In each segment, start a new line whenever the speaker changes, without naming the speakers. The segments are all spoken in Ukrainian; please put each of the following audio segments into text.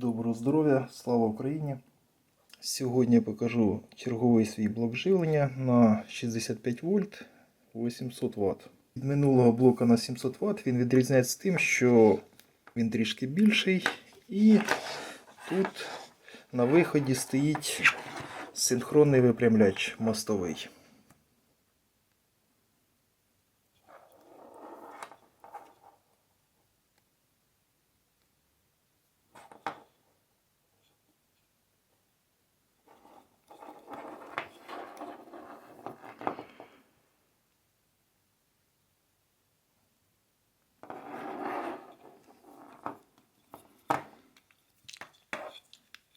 Доброго здоров'я, слава Україні! Сьогодні я покажу черговий свій блок живлення на 65 вольт 800 Вт. Від минулого блока на 700 Вт він відрізняється тим, що він трішки більший і тут на виході стоїть синхронний випрямляч мостовий.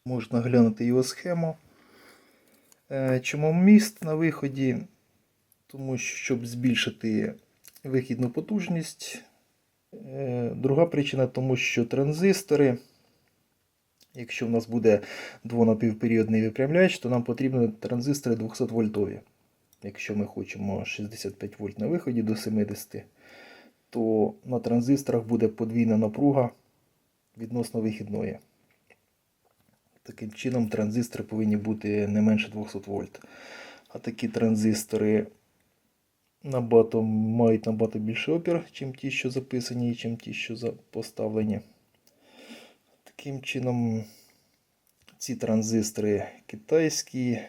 Можна глянути його схему. Е, Чому міст на виході? Тому що щоб збільшити вихідну потужність. Е, Друга причина, тому що транзистори, якщо в нас буде двонапівперіодний випрямляч, то нам потрібні транзистори 200 вольтові. Якщо ми хочемо 65 вольт на виході до 70, то на транзисторах буде подвійна напруга відносно вихідної. Таким чином, транзистори повинні бути не менше 200 вольт. А такі транзистори набагато, мають набагато більший опір, ніж ті, що записані, ніж ті, що поставлені. Таким чином, ці транзистори китайські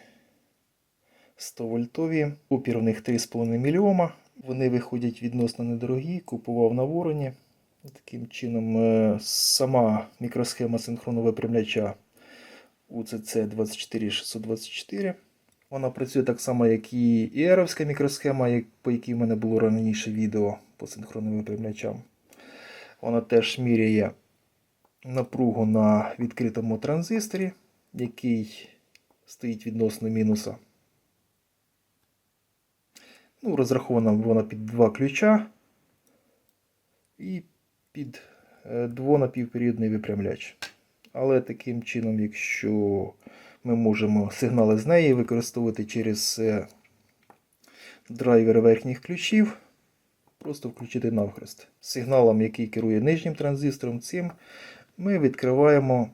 100 вольтові. Опір у них 3,5 мОм. Вони виходять відносно недорогі, купував на вороні. Таким чином, е, сама мікросхема синхронного випрямляча UCC 24624. Вона працює так само, як і іеровська мікросхема, по якій в мене було раніше відео по синхронним випрямлячам. Вона теж міряє напругу на відкритому транзисторі, який стоїть відносно мінуса. Ну, розрахована вона під два ключа і під е, двонапівперіодний випрямляч. Але таким чином, якщо ми можемо сигнали з неї використовувати через е, драйвер верхніх ключів, просто включити навхрест. Сигналом, який керує нижнім транзистором, цим ми відкриваємо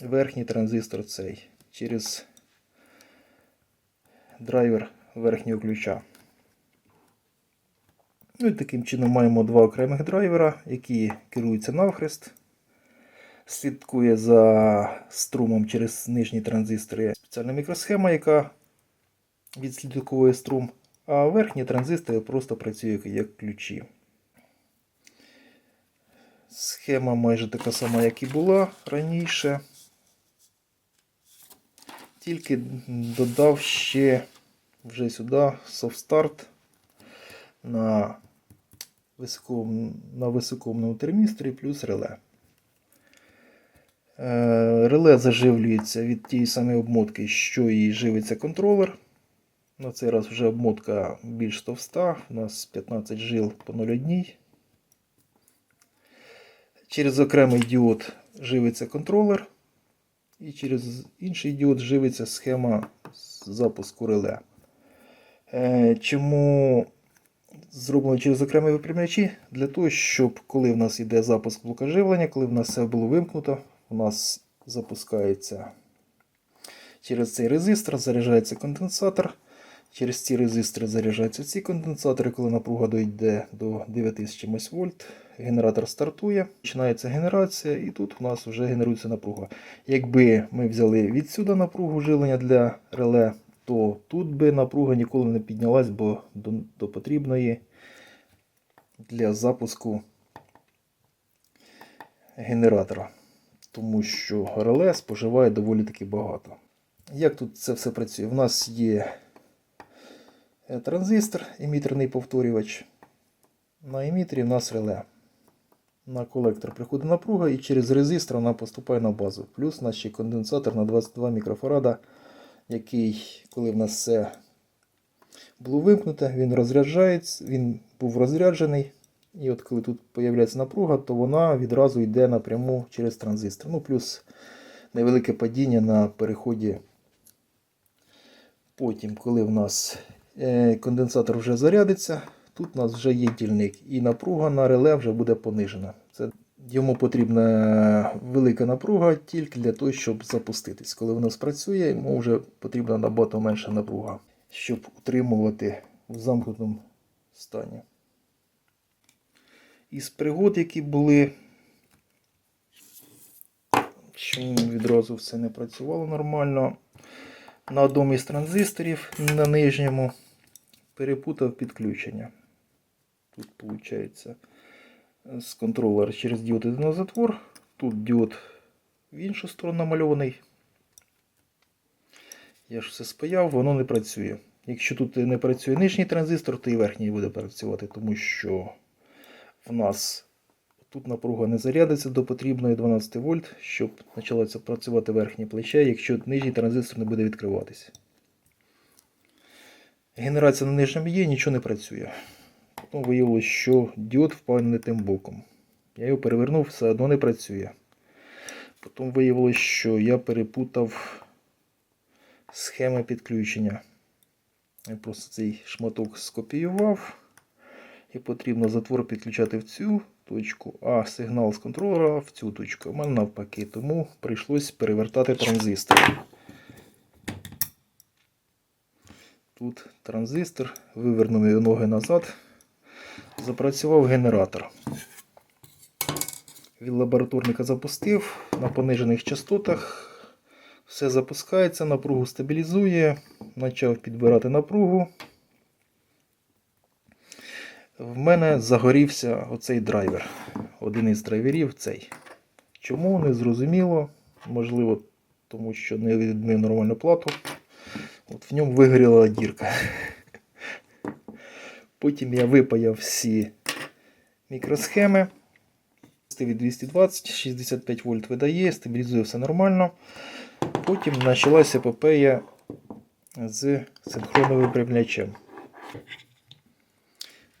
верхній транзистор цей через драйвер верхнього ключа. Ну і таким чином маємо два окремих драйвера, які керуються навхрест слідкує за струмом через нижні транзистори. Спеціальна мікросхема, яка відслідковує струм, а верхні транзистори просто працюють як ключі. Схема майже така сама, як і була раніше. Тільки додав ще вже сюди start на високому, на високомному термісторі плюс реле. Е, Реле заживлюється від тієї самої обмотки, що і живиться контролер. На цей раз вже обмотка більш товста, у нас 15 жил по 0,1. Через окремий діод живиться контролер. І через інший діод живиться схема запуску реле. Е, Чому зроблено через окремі випрямлячі? Для того, щоб коли в нас йде запуск блока живлення, коли в нас все було вимкнуто, у нас запускається через цей резистор, заряджається конденсатор. Через ці резистори заряджаються ці конденсатори, коли напруга дійде до 9000 вольт. Генератор стартує, починається генерація, і тут у нас вже генерується напруга. Якби ми взяли відсюди напругу живлення для реле, то тут би напруга ніколи не піднялась, бо до, до потрібної для запуску генератора тому що реле споживає доволі таки багато. Як тут це все працює? У нас є е, транзистор, емітерний повторювач. На емітері в нас реле. На колектор приходить напруга і через резистор вона поступає на базу. Плюс у нас ще конденсатор на 22 мікрофарада, який, коли в нас все було вимкнуте, він розряджається, він був розряджений. І от коли тут з'являється напруга, то вона відразу йде напряму через транзистор. Ну, плюс невелике падіння на переході. Потім, коли в нас е, конденсатор вже зарядиться, тут у нас вже є дільник. І напруга на реле вже буде понижена. Це Йому потрібна велика напруга тільки для того, щоб запуститись. Коли воно спрацює, йому вже потрібна набагато менша напруга, щоб утримувати в замкнутому стані. Із пригод, які були, чому відразу все не працювало нормально. На одному із транзисторів на нижньому перепутав підключення. Тут виходить з контролера через діод на затвор. Тут діод в іншу сторону намальований. Я ж все спаяв, воно не працює. Якщо тут не працює нижній транзистор, то і верхній буде працювати, тому що в нас тут напруга не зарядиться до потрібної 12 вольт, щоб почалося працювати верхнє плече, якщо нижній транзистор не буде відкриватися. Генерація на нижньому є, нічого не працює. Потім виявилося, що діод впав тим боком. Я його перевернув, все одно не працює. Потім виявилося, що я перепутав схеми підключення. Я просто цей шматок скопіював. І потрібно затвор підключати в цю точку, а сигнал з контролера в цю точку. У мене навпаки, тому прийшлось перевертати транзистор. Тут транзистор, вивернув його ноги назад. Запрацював генератор. Від лабораторника запустив на понижених частотах. Все запускається, напругу стабілізує. Почав підбирати напругу. В мене загорівся оцей драйвер. Один із драйверів цей. Чому не зрозуміло. Можливо, тому що не відмив нормальну плату. От в ньому вигоріла дірка. Потім я випаяв всі мікросхеми. Від 220, 65 вольт видає, стабілізує все нормально. Потім почалася епопея з синхронним випрямлячем.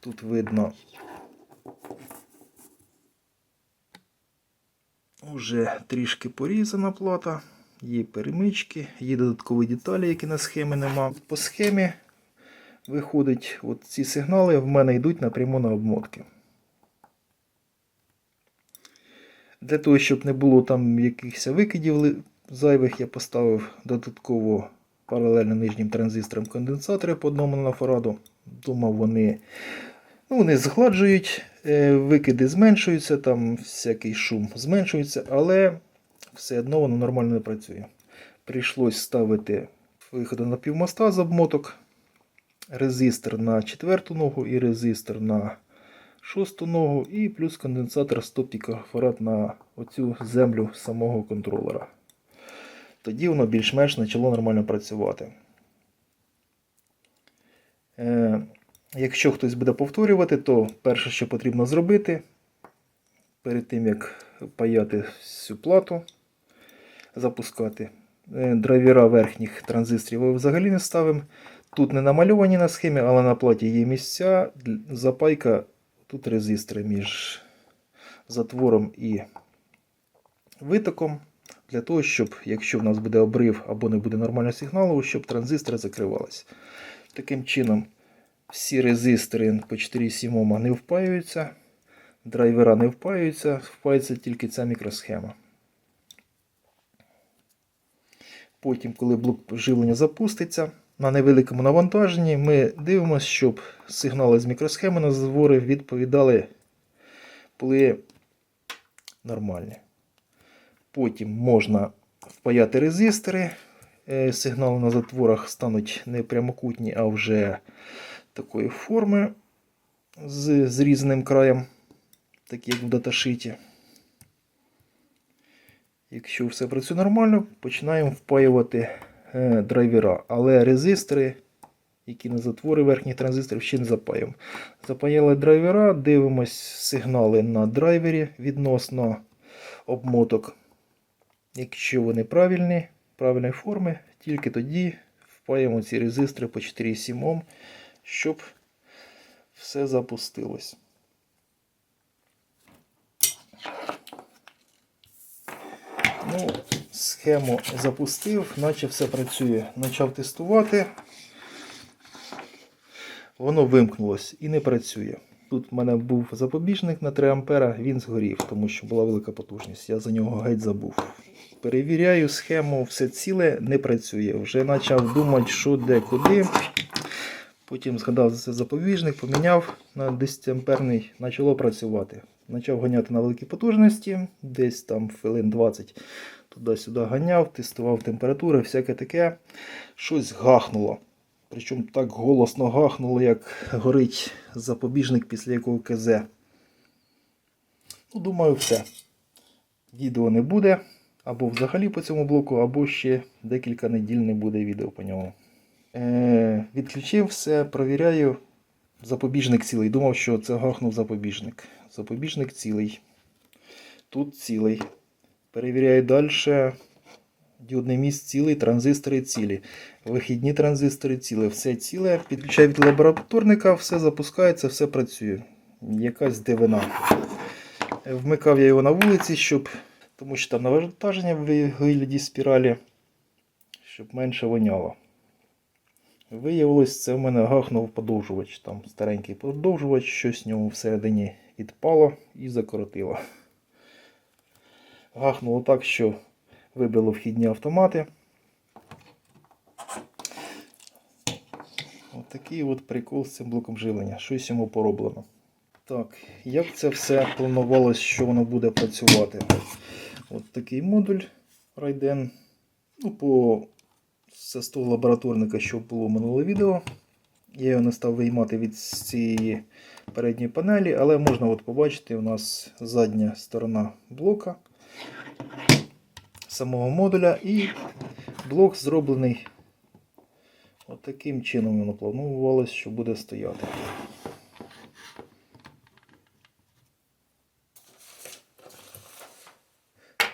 Тут видно вже трішки порізана плата, є перемички, є додаткові деталі, які на схемі нема. По схемі виходить, от ці сигнали в мене йдуть напряму на обмотки. Для того, щоб не було там якихось викидів зайвих, я поставив додатково паралельно нижнім транзисторам конденсатори по одному нанофараду. Думав, вони, ну, вони згладжують, е, викиди зменшуються, там всякий шум зменшується, але все одно воно нормально не працює. Прийшлось ставити виходи на півмоста з обмоток, резистор на четверту ногу і резистор на шосту ногу, і плюс конденсатор 100 пікофарад на оцю землю самого контролера. Тоді воно більш-менш почало нормально працювати. Якщо хтось буде повторювати, то перше, що потрібно зробити, перед тим як паяти всю плату, запускати. е, Драйвера верхніх транзисторів ми взагалі не ставимо. Тут не намальовані на схемі, але на платі є місця. Запайка, тут резистори між затвором і витоком. Для того, щоб, якщо в нас буде обрив або не буде нормального сигналу, щоб транзистори закривалися. Таким чином, всі резистори по 4,7 Ома не впаюються, драйвера не впаюються, впається тільки ця мікросхема. Потім, коли блок живлення запуститься, на невеликому навантаженні ми дивимося, щоб сигнали з мікросхеми на затвори відповідали були нормальні. Потім можна впаяти резистори. Е, Сигнали на затворах стануть не прямокутні, а вже такої форми з зрізаним краєм, такі як в даташиті. Якщо все працює нормально, починаємо впаювати е, драйвера. Але резистори, які на затвори верхніх транзисторів, ще не запаємо. Запаяли драйвера, дивимось сигнали на драйвері відносно обмоток. Якщо вони правильні, правильної форми, тільки тоді впаємо ці резистори по 4,7 Ом, щоб все запустилось. Ну, схему запустив, наче все працює. Почав тестувати. Воно вимкнулось і не працює. Тут в мене був запобіжник на 3 ампера, він згорів, тому що була велика потужність. Я за нього геть забув. Перевіряю схему, все ціле не працює. Вже почав думати, що де, куди. Потім згадав за це запобіжник, поміняв на 10 амперний, почало працювати. Почав ганяти на великій потужності, десь там хвилин 20 туди-сюди ганяв, тестував температури, всяке таке. Щось гахнуло. Причому так голосно гахнуло, як горить запобіжник після якого КЗ. Ну, думаю, все. Відео не буде. Або взагалі по цьому блоку, або ще декілька неділь не буде відео по ньому. Е, відключив все, провіряю. Запобіжник цілий. Думав, що це гахнув запобіжник. Запобіжник цілий. Тут цілий. Перевіряю далі. Діодний міст цілий, транзистори цілі. Вихідні транзистори цілі. Все ціле. Підключаю від лабораторника, все запускається, все працює. Якась дивина. Вмикав я його на вулиці, щоб, тому що там навантаження в вигляді спіралі, щоб менше воняло. Виявилось, це в мене гахнув подовжувач. Там старенький подовжувач, щось в ньому всередині відпало і закоротило. Гахнуло так, що вибило вхідні автомати. От такий от прикол з цим блоком живлення. Щось йому пороблено. Так, як це все планувалось, що воно буде працювати? От такий модуль Raiden. Ну, по це з того лабораторника, що було минуле відео. Я його не став виймати від цієї передньої панелі, але можна от побачити, у нас задня сторона блока самого модуля і блок зроблений от таким чином воно планувалось, що буде стояти.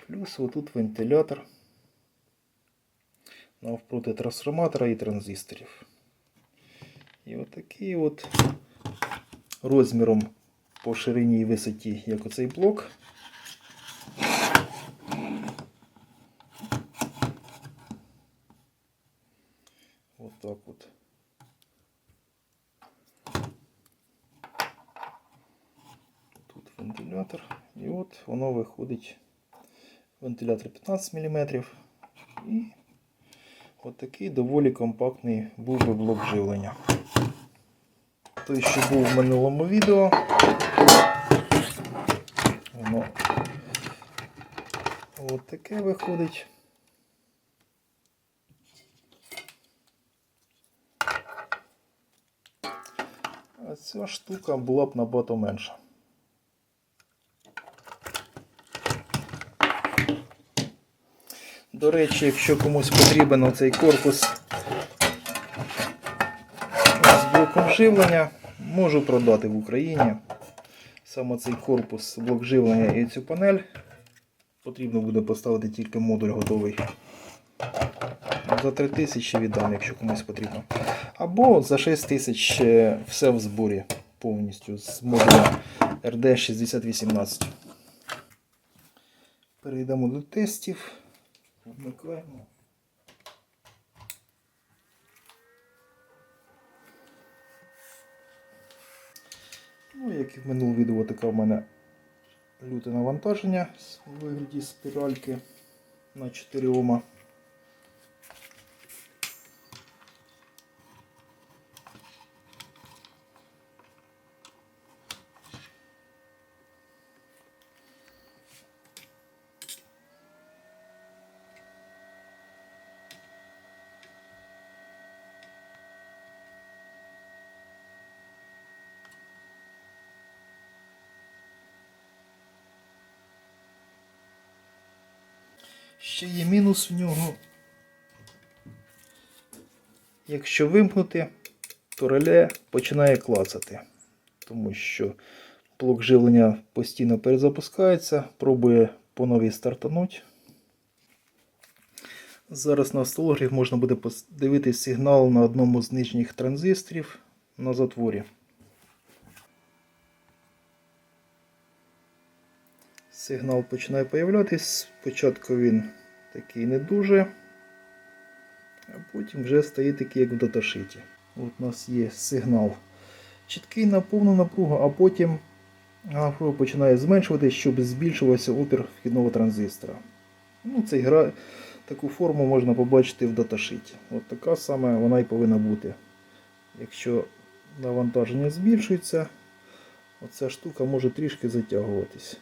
Плюс отут вентилятор навпроти трансформатора і транзисторів. І отакий от розміром по ширині і висоті, як оцей блок. От так от. Тут вентилятор. І от воно виходить. Вентилятор 15 мм. І от такий доволі компактний був би блок живлення. Той, що був в минулому відео. Воно от таке виходить. А ця штука була б набагато менша. До речі, якщо комусь потрібен оцей корпус з блоком живлення, можу продати в Україні. Саме цей корпус, блок живлення і цю панель. Потрібно буде поставити тільки модуль готовий. За 3000 віддам, якщо комусь потрібно. Або за 6000 е, все в зборі повністю з модуля RD6018. Перейдемо до тестів. Вмикаємо. Ну, як і в минулому відео, таке в мене люте навантаження у вигляді спіральки на 4 Ома. Ще є мінус в нього. Якщо вимкнути, то реле починає клацати, тому що блок живлення постійно перезапускається, пробує по новій стартануть. Зараз на остолографі можна буде подивитись сигнал на одному з нижніх транзисторів на затворі. Сигнал починає появлятись. Спочатку він такий не дуже, а потім вже стає такий, як в даташиті. От у нас є сигнал, чіткий на повну напругу, а потім напруга починає зменшуватися, щоб збільшувався опір вхідного транзистора. Ну, цей гра... Таку форму можна побачити в даташиті. От така саме вона і повинна бути. Якщо навантаження збільшується, оця штука може трішки затягуватись.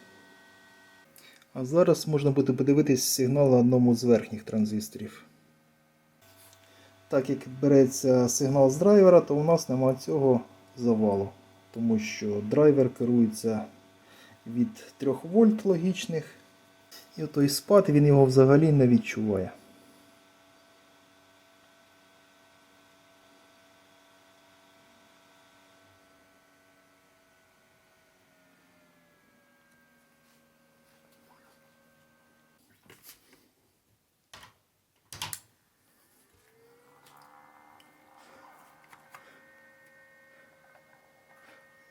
А зараз можна буде подивитись сигнал на одному з верхніх транзисторів. Так як береться сигнал з драйвера, то у нас нема цього завалу. Тому що драйвер керується від 3 вольт логічних. І той спад він його взагалі не відчуває.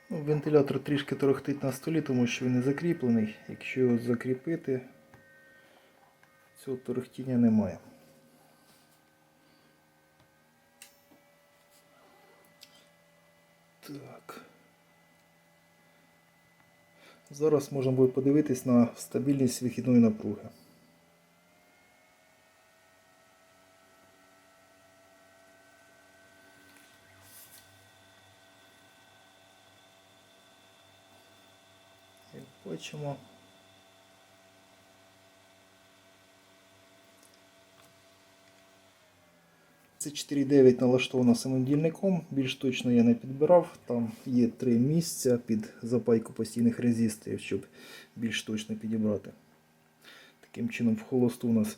Ну, вентилятор трішки торохтить на столі, тому що він не закріплений. Якщо його закріпити, цього торохтіння немає. Так. Зараз можна буде подивитись на стабільність вихідної напруги. Як бачимо. Це 4.9 налаштовано самодільником, більш точно я не підбирав. Там є три місця під запайку постійних резисторів, щоб більш точно підібрати. Таким чином, в холосту у нас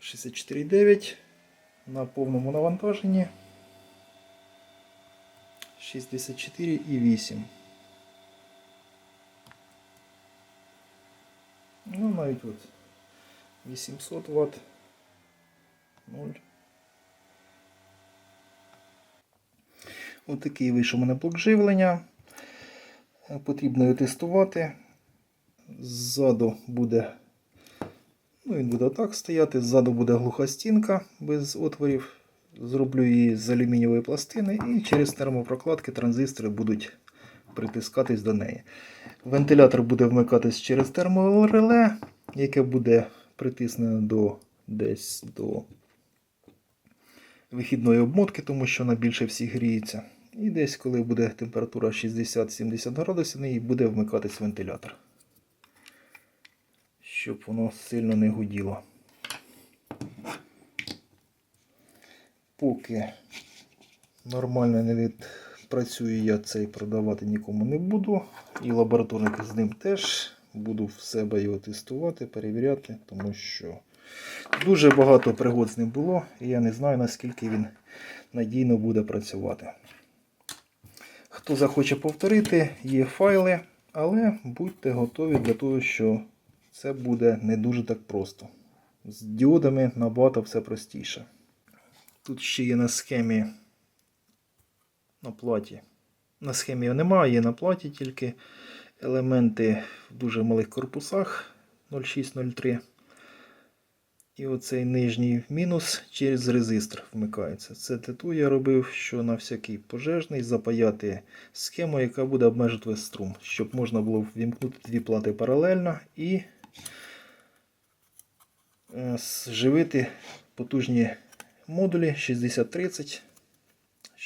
64.9 на повному навантаженні 64,8. Ну, навіть от 800 Вт 0. Отакий вийшов у мене блок живлення. Потрібно його тестувати. Ззаду буде, ну він буде так стояти, ззаду буде глуха стінка без отворів. Зроблю її з алюмінієвої пластини і через термопрокладки транзистори будуть притискатись до неї. Вентилятор буде вмикатись через термореле, яке буде притиснено до десь до вихідної обмотки, тому що вона більше всіх гріється. І десь, коли буде температура 60-70 градусів, неї буде вмикатись вентилятор. Щоб воно сильно не гуділо. Поки нормально не відпрацює, я цей продавати нікому не буду. І лабораторник з ним теж. Буду в себе його тестувати, перевіряти, тому що дуже багато пригод з ним було, і я не знаю, наскільки він надійно буде працювати. Хто захоче повторити, є файли, але будьте готові для того, що це буде не дуже так просто. З діодами набагато все простіше. Тут ще є на схемі на платі. На схемі немає, є на платі тільки елементи в дуже малих корпусах 0603. І оцей нижній мінус через резистор вмикається. Це тету я робив, що на всякий пожежний запаяти схему, яка буде обмежувати струм, щоб можна було ввімкнути дві плати паралельно і е, зживити потужні модулі 6030,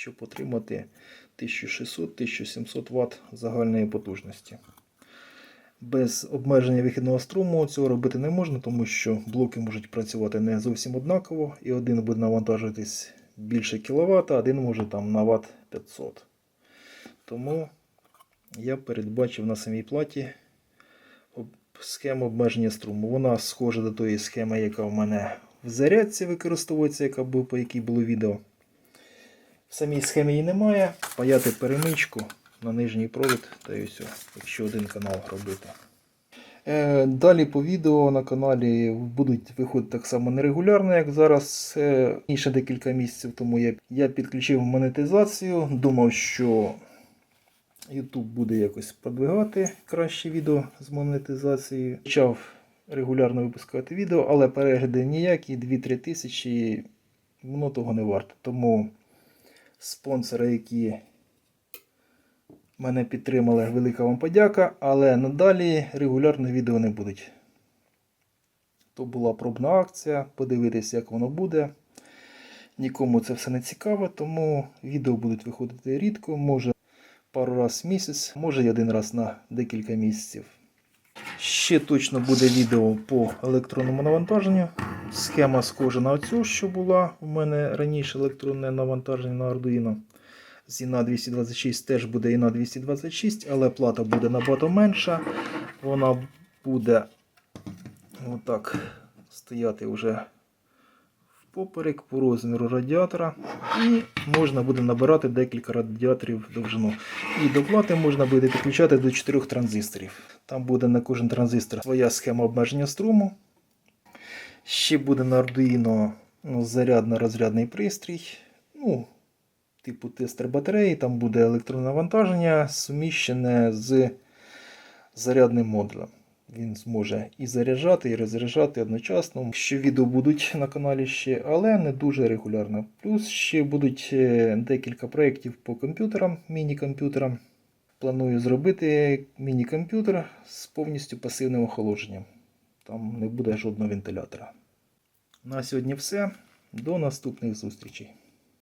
щоб отримати 1600-1700 Вт загальної потужності. Без обмеження вихідного струму цього робити не можна, тому що блоки можуть працювати не зовсім однаково, і один буде навантажуватись більше кВт, а один може там на Вт 500. Тому я передбачив на самій платі схему обмеження струму. Вона схожа до тої схеми, яка в мене в зарядці використовується, яка по якій було відео. В самій схемі її немає. Паяти перемичку на нижній провід та все, якщо один канал робити. Е, Далі по відео на каналі будуть виходити так само нерегулярно, як зараз. Інше декілька місяців тому я, підключив монетизацію. Думав, що YouTube буде якось продвигати краще відео з монетизацією. Почав регулярно випускати відео, але перегляди ніякі, 2-3 тисячі, воно того не варто. Тому спонсори, які Мене підтримали, велика вам подяка, але надалі регулярно відео не будуть. То була пробна акція, подивитися, як воно буде. Нікому це все не цікаво, тому відео будуть виходити рідко, може пару раз в місяць, може й один раз на декілька місяців. Ще точно буде відео по електронному навантаженню. Схема схожа на цю, що була у мене раніше електронне навантаження на Arduino. З іна 226 теж буде іна 226, але плата буде набагато менша. Вона буде отак стояти вже впоперек по розміру радіатора. І можна буде набирати декілька радіаторів довжину. І до плати можна буде підключати до 4 транзисторів. Там буде на кожен транзистор своя схема обмеження струму. Ще буде на Arduino ну, зарядно-розрядний пристрій. Ну, типу тестер батареї, там буде електронне навантаження, суміщене з зарядним модулем. Він зможе і заряджати, і розряджати одночасно. Ще відео будуть на каналі ще, але не дуже регулярно. Плюс ще будуть е, декілька проєктів по комп'ютерам, міні-комп'ютерам. Планую зробити міні-комп'ютер з повністю пасивним охолодженням. Там не буде жодного вентилятора. На сьогодні все. До наступних зустрічей.